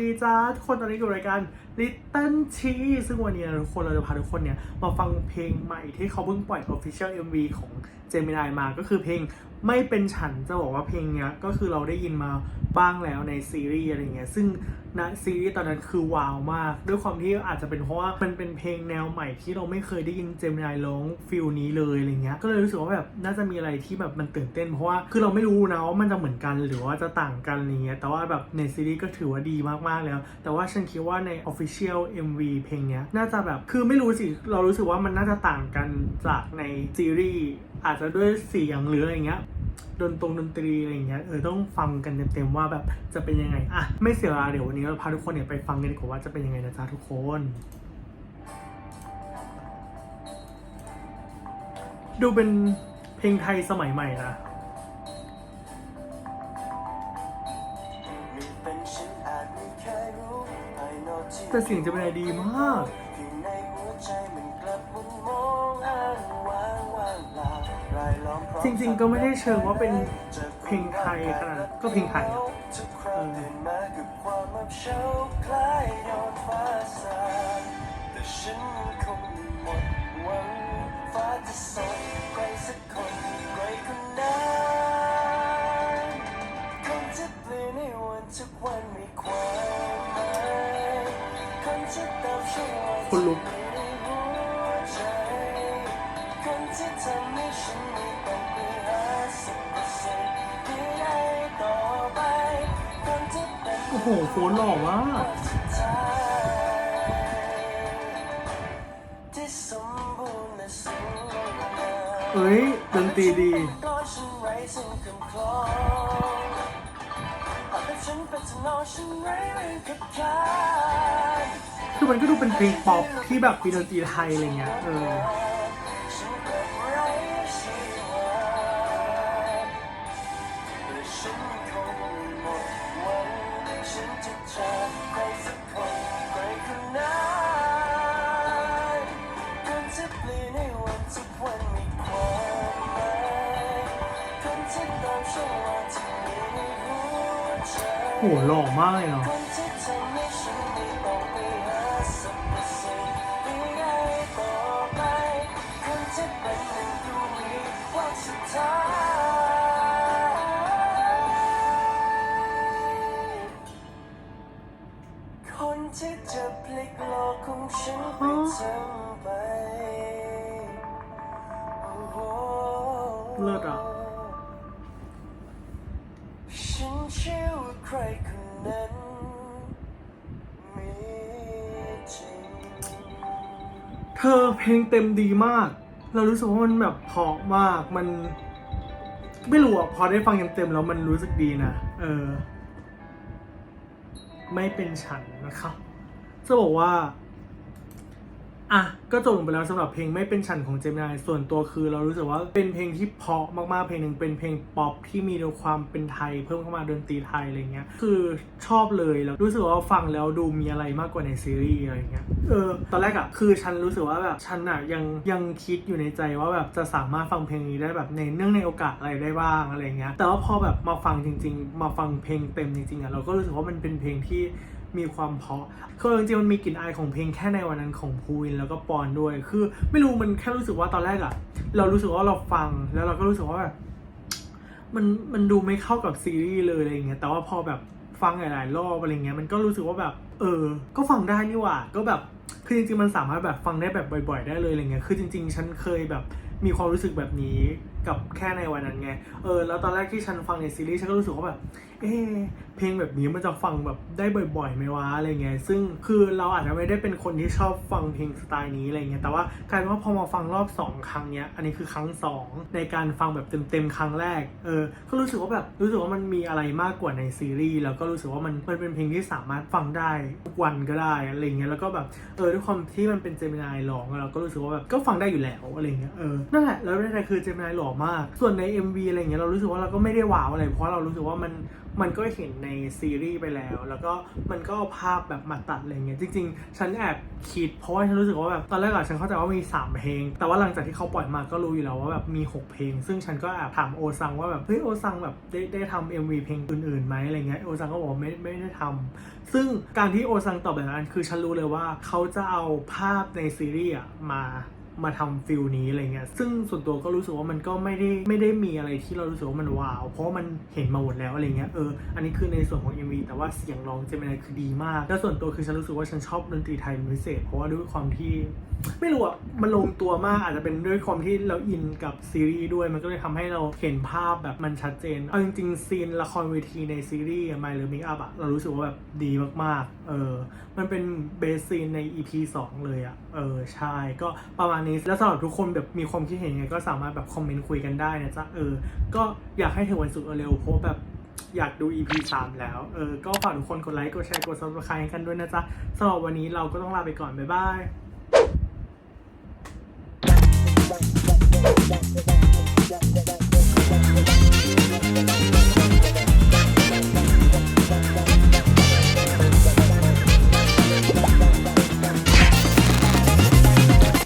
ดีจ้าทุกคนตอนนี้อยู่รายการ Little Cheese ซึ่งวันนี้ทุกคนเราจะพาทุกคนเนี่ย มาฟังเพลงใหม่ที่เขาเพิ่งปล่อย Official MV ของ Gemini มาก็คือเพลง ไม่เป็นฉันจะบอกว่าเพลงเนี้ยก็คือเราได้ยินมาบ้างแล้วในซีรีส์อะไรเงี้ยซึ่งณซีรีส์ตอนนั้นคือว้าวมาก ด้วยความที่อาจจะเป็นเพราะว่ามันเป็นเพลงแนวใหม่ที่เราไม่เคยได้ยินเจมินายร้องฟิลนี้เลยอะไรเงี้ยก็เลยรู้สึกว่าแบบน่าจะมีอะไรที่แบบมันตื่นเต้นเพราะว่าคือเราไม่รู้นะว่ามันจะเหมือนกันหรือว่าจะต่างกันอะไรเงี้ยแต่ว่าแบบในซีรีส์ก็ถือว่าดีมากๆแล้ว แต่ว่าฉันคิดว่าใน Official MV เพลงเนี้ยน่าจะแบบคือไม่รู้สิเรารู้สึกว่ามันน่าจะต่างกันจากในซีรีส์ อาจจะด้วยเสียงหรืออะไรเงี้ยดนตรงดนตรีอะไรอย่างเงี้ยเออต้องฟังกันเต็มๆว่าแบบจะเป็นยังไงอะไม่เสียเวลาเดี๋ยววันนี้เราพาทุกคนเนี่ยไปฟังกันดีกว่าว่าจะเป็นยังไงนะจ๊ะทุกคนดูเป็นเพลงไทยสมัยใหม่นะแต่เสียงจะเป็นอะไรดีมาก จริง ๆ ก็ไม่ได้เชิงว่าเป็นเพลงไทยขนาดนั้นก็เพลงไทยอะเออแต่ฉันยังคงไม่หมดหวังฟ้าจะส่งใครสักคนใครคนนั้นคนที่เปลี่ยนในวันทุก โหโฟนหล่อมากเฮ้ยดนตรีดี คือมันก็ดูเป็นเพลงป๊อปที่แบบมีดนตรีไทยอะไรเงี้ย เออฉัน ฉันจะเจอใครสักคนใครคนนั้นคนที่เปลี่ยนให้วันทุกวันมีความหมายคนที่ตามช่วงเวลาที่มีในหัวใจ โหหล่อมากเลยเนาะ คน คนที่จะพลิกโลกของฉันไปทั้งไปโอ้โหเลิศอะฉันเชื่อว่าใครคนนั้นมีจริงเธอเพลงเต็มดีมาก เรารู้สึกว่ามันแบบเพราะมากมัน ไม่รู้อะพอได้ฟังเต็มๆแล้วมันรู้สึกดีนะ เออ ไม่เป็นฉันนะครับจะบอกว่า อะก็จบลงไปแล้วสำหรับเพลงไม่เป็นฉันของเจมินายส่วนตัวคือ เรารู้สึกว่าเป็นเพลงที่เพาะมากๆเพลงหนึ่งเป็นเพลงป๊อปที่มีความเป็นไทย เพิ่มเข้ามาดนตรีไทยอะไรเงี้ยคือชอบเลยแล้วรู้สึกว่าฟังแล้วดูมีอะไรมากกว่าในซีรีส์อะไรเงี้ยเออตอนแรกอะคือฉันรู้สึกว่าแบบฉันอะยังยังคิดอยู่ในใจว่าแบบจะสามารถฟังเพลงนี้ได้แบบในเนื่องในโอกาสอะไรได้บ้างอะไรเงี้ยแต่ว่าพอแบบมาฟังจริง ๆ มาฟังเพลงเต็มจริงๆอะเราก็รู้สึกว่ามันเป็นเพลงที่ มีความเพาะคือจริงๆมันมีกลิ่นอายของเพลงแค่ในวันนั้นของภูวินแล้วก็ปอนด้วย คือไม่รู้มันแค่รู้สึกว่าตอนแรกอะเรารู้สึกว่าเราฟังแล้วเราก็รู้สึกว่าแบบมันมันดูไม่เข้ากับซีรีส์เลยอะไรอย่างเงี้ยแต่ว่าพอแบบฟังหลายๆรอบอะไรเงี้ยมันก็รู้สึกว่าแบบ เออ ก็ฟังได้นี่หว่าก็แบบคือจริงๆมันสามารถแบบฟังได้แบบบ่อย ๆ ได้เลยอะไรเงี้ยคือจริง ๆ ฉันเคยแบบ มีความรู้สึกแบบนี้กับแค่ในวันนั้นไง เออ แล้วตอนแรกที่ฉันฟังในซีรีส์ฉันก็รู้สึกว่าแบบ เอ๊ะเพลงแบบนี้มันจะฟังแบบได้บ่อยๆไหมวะอะไรเงี้ย ซึ่งคือเราอาจจะไม่ได้เป็นคนที่ชอบฟังเพลงสไตล์นี้อะไรเงี้ย แต่ว่ากลายเป็นว่าพอมาฟังรอบสองครั้งเนี้ย อันนี้คือครั้งสองในการฟังแบบเต็มๆครั้งแรก เออ ก็รู้สึกว่าแบบรู้สึกว่ามันมีอะไรมากกว่าในซีรีส์แล้วก็รู้สึกว่ามันมันเป็นเพลงที่สามารถฟังได้ทุกวันก็ได้อะไรเงี้ย แล้วก็แบบ เออด้วยความที่มันเป็นเจมินายร้องเราก็รู้สึกว่าแบบก็ฟังได้อยู่แล้วอะไรเงี้ย เออนั่นแหละแล้วในคือเจมินายหล่อมาก ส่วนใน MV อะไรเงี้ยเรารู้สึกว่าเราก็ไม่ได้ว้าวอะไร เพราะเรารู้สึกว่ามันมันก็เห็นในซีรีส์ไปแล้ว แล้วก็มันก็ภาพแบบมาตัดอะไรเงี้ยจริง ๆ ฉันแอบคิดเพราะว่าฉันรู้สึกว่าแบบตอนแรกอะฉันเข้าใจว่ามี 3 เพลง แต่ว่าหลังจากที่เขาปล่อยมาก็รู้อยู่แล้วว่าแบบมี 6 เพลง ซึ่งฉันก็แอบถามโอซังว่าแบบเฮ้ยโอซังแบบได้ได้ทำ MV เพลงอื่นๆไหมอะไรเงี้ยโอซังก็บอกไม่ไม่ได้ทำซึ่งการที่โอซังตอบแบบนั้นคือฉันรู้เลยว่าเขาจะเอาภาพในซีรีส์มา มาทำฟิลนี้อะไรเงี้ย ซึ่งส่วนตัวก็รู้สึกว่ามันก็ไม่ได้ไม่ได้มีอะไรที่เรารู้สึกว่ามันว้าว เพราะมันเห็นมาหมดแล้วอะไรเงี้ย เออ อันนี้คือในส่วนของ MV แต่ว่าเสียงร้องเจมินายคือดีมาก แล้วส่วนตัวคือฉันรู้สึกว่าฉันชอบดนตรีไทยพิเศษ เพราะว่าด้วยความที่ไม่รู้อะมันลงตัวมาก อาจจะเป็นด้วยความที่เราอินกับซีรีส์ด้วย มันก็เลยทำให้เราเห็นภาพแบบมันชัดเจน เอาจริงๆซีนละครเวทีในซีรีส์ My หรือ Make Up อะเรารู้สึกว่าแบบดีมากๆ เออ มันเป็นเบสซีนใน EP 2 เลยอะเออ ใช่ ก็ประมาณนี้ แล้วสำหรับทุกคนแบบมีความคิดเห็นยังไงก็สามารถแบบคอมเมนต์คุยกันได้นะจ๊ะเออ ก็อยากให้ถึงวันศุกร์เร็วเพราะแบบอยากดู EP 3 แล้ว เออ ก็ฝากทุกคนกดไลค์ กดแชร์ กด subscribe กันด้วยนะจ๊ะสำหรับวันนี้เราก็ต้องลาไปก่อน บ๊ายบาย